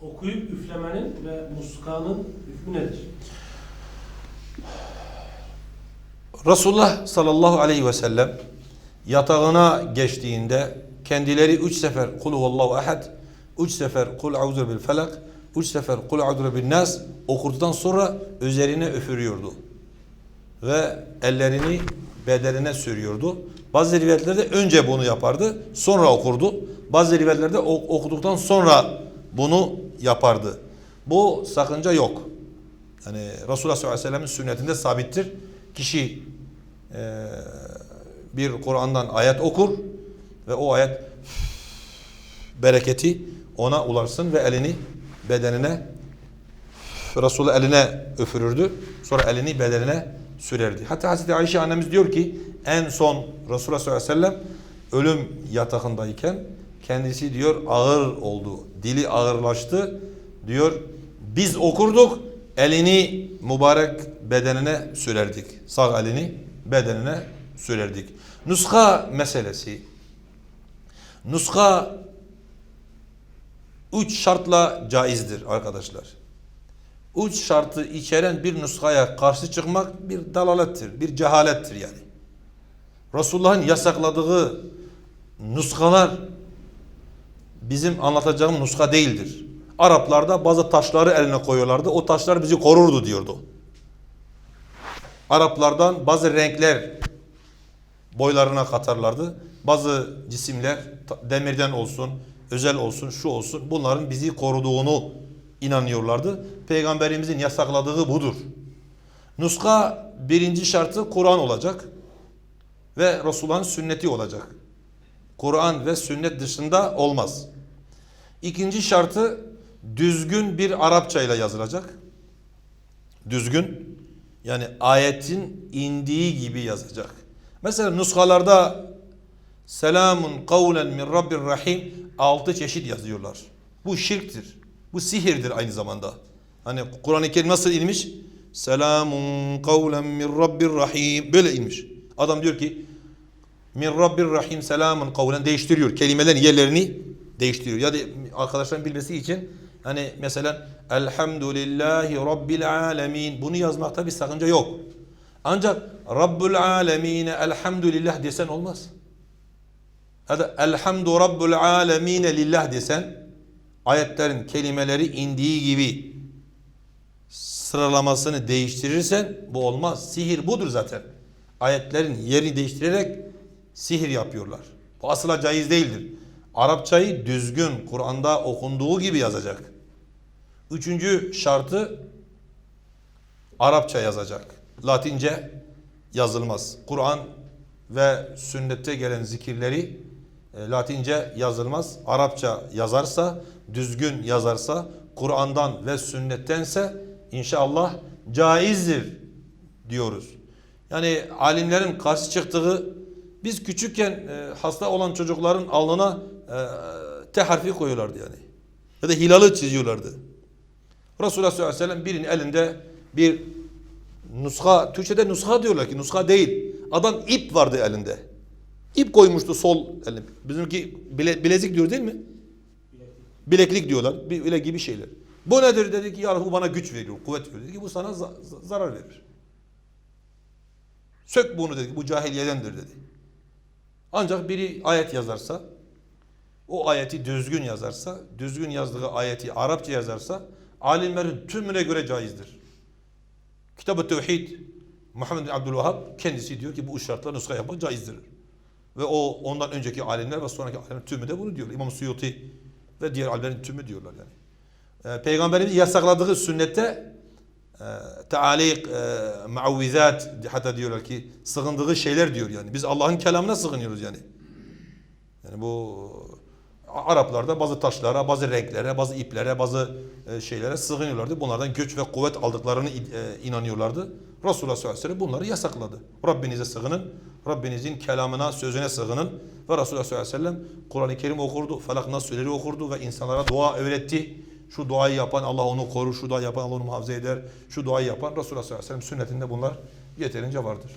okuyup üflemenin ve muskanın hükmü nedir? Resulullah sallallahu aleyhi ve sellem yatağına geçtiğinde kendileri üç sefer kul huvallahu ahad, üç sefer kul auzu bil felak, üç sefer kul auzu bin nas okuduktan sonra üzerine üfürüyordu. Ve ellerini bedenine sürüyordu. Bazı rivayetlerde önce bunu yapardı, sonra okurdu. Bazı rivayetlerde ok- okuduktan sonra bunu yapardı. Bu sakınca yok. Yani Resulullah sallallahu aleyhi ve sellem'in sünnetinde sabittir. Kişi eee, bir Kur'an'dan ayet okur ve o ayet bereketi ona ulaşsın ve elini bedenine Resulullah eline üfürürdü. Sonra elini bedenine sürerdi. Hatta Hazreti Ayşe annemiz diyor ki en son Resulullah sallallahu aleyhi ve sellem ölüm yatağındayken kendisi diyor ağır oldu. Dili ağırlaştı. Diyor biz okurduk elini mübarek bedenine sürerdik. Sağ elini bedenine sürerdik. Nuska meselesi. Nuska üç şartla caizdir arkadaşlar. Üç şartı içeren bir nuskaya karşı çıkmak bir dalalettir, bir cehalettir yani. Resulullah'ın yasakladığı nuskalar bizim anlatacağım nuska değildir. Araplarda bazı taşları eline koyuyorlardı. O taşlar bizi korurdu diyordu. Araplardan bazı renkler boylarına katarlardı. Bazı cisimler demirden olsun, özel olsun, şu olsun bunların bizi koruduğunu inanıyorlardı. Peygamberimizin yasakladığı budur. Nuska birinci şartı Kur'an olacak ve Resulullah'ın sünneti olacak. Kur'an ve sünnet dışında olmaz. İkinci şartı düzgün bir Arapça ile yazılacak. Düzgün yani ayetin indiği gibi yazacak. Mesela nuskalarda selamun kavlen min rabbir rahim altı çeşit yazıyorlar. Bu şirktir. Bu sihirdir aynı zamanda. Hani Kur'an-ı Kerim nasıl inmiş? Selamun kavlen min rabbir rahim böyle inmiş. Adam diyor ki min rabbir rahim selamun kavlen değiştiriyor. Kelimelerin yerlerini değiştiriyor. Ya da arkadaşların bilmesi için hani mesela elhamdülillahi rabbil alemin bunu yazmakta bir sakınca yok. Ancak Rabbul alemine elhamdülillah desen olmaz. Ya da elhamdu rabbul alemine lillah desen ayetlerin kelimeleri indiği gibi sıralamasını değiştirirsen bu olmaz. Sihir budur zaten. Ayetlerin yerini değiştirerek sihir yapıyorlar. Bu asla caiz değildir. Arapçayı düzgün Kur'an'da okunduğu gibi yazacak. Üçüncü şartı Arapça yazacak. Latince yazılmaz. Kur'an ve sünnette gelen zikirleri e, Latince yazılmaz. Arapça yazarsa, düzgün yazarsa, Kur'an'dan ve sünnettense inşallah caizdir diyoruz. Yani alimlerin karşı çıktığı biz küçükken e, hasta olan çocukların alnına e, T harfi koyuyorlardı yani. Ya da hilalı çiziyorlardı. Resulullah sallallahu aleyhi ve sellem birinin elinde bir nuska, Türkçe'de nuska diyorlar ki nuska değil. Adam ip vardı elinde. İp koymuştu sol eline. Bizimki bile, bilezik diyor değil mi? Bileklik diyorlar. Bir, öyle gibi şeyler. Bu nedir dedi ki ya bu bana güç veriyor, kuvvet veriyor. Dedi ki bu sana za- zarar verir. Sök bunu dedi. Bu cahiliyedendir dedi. Ancak biri ayet yazarsa, o ayeti düzgün yazarsa, düzgün yazdığı ayeti Arapça yazarsa, alimlerin tümüne göre caizdir. Kitab-ı Tevhid, Muhammed bin Abdülvahhab kendisi diyor ki bu şartla nuska yapmak caizdir. Ve o ondan önceki alimler ve sonraki alimler tümü de bunu diyor. İmam Suyuti ve diğer alimlerin tümü diyorlar yani. Ee, Peygamberimiz yasakladığı sünnette e, taalik, e, muavvizat hatta diyorlar ki sığındığı şeyler diyor yani. Biz Allah'ın kelamına sığınıyoruz yani. Yani bu Araplarda bazı taşlara, bazı renklere, bazı iplere, bazı e, şeylere sığınıyorlardı. Bunlardan güç ve kuvvet aldıklarını e, inanıyorlardı. Resulullah sallallahu aleyhi ve sellem bunları yasakladı. Rabbinize sığının, Rabbinizin kelamına, sözüne sığının ve Resulullah sallallahu aleyhi ve sellem Kur'an-ı Kerim okurdu, Felak Nas sureleri okurdu ve insanlara dua öğretti. Şu duayı yapan Allah onu korur, şu duayı yapan Allah onu muhafaza eder, şu duayı yapan Resulullah sallallahu aleyhi ve sellem sünnetinde bunlar yeterince vardır.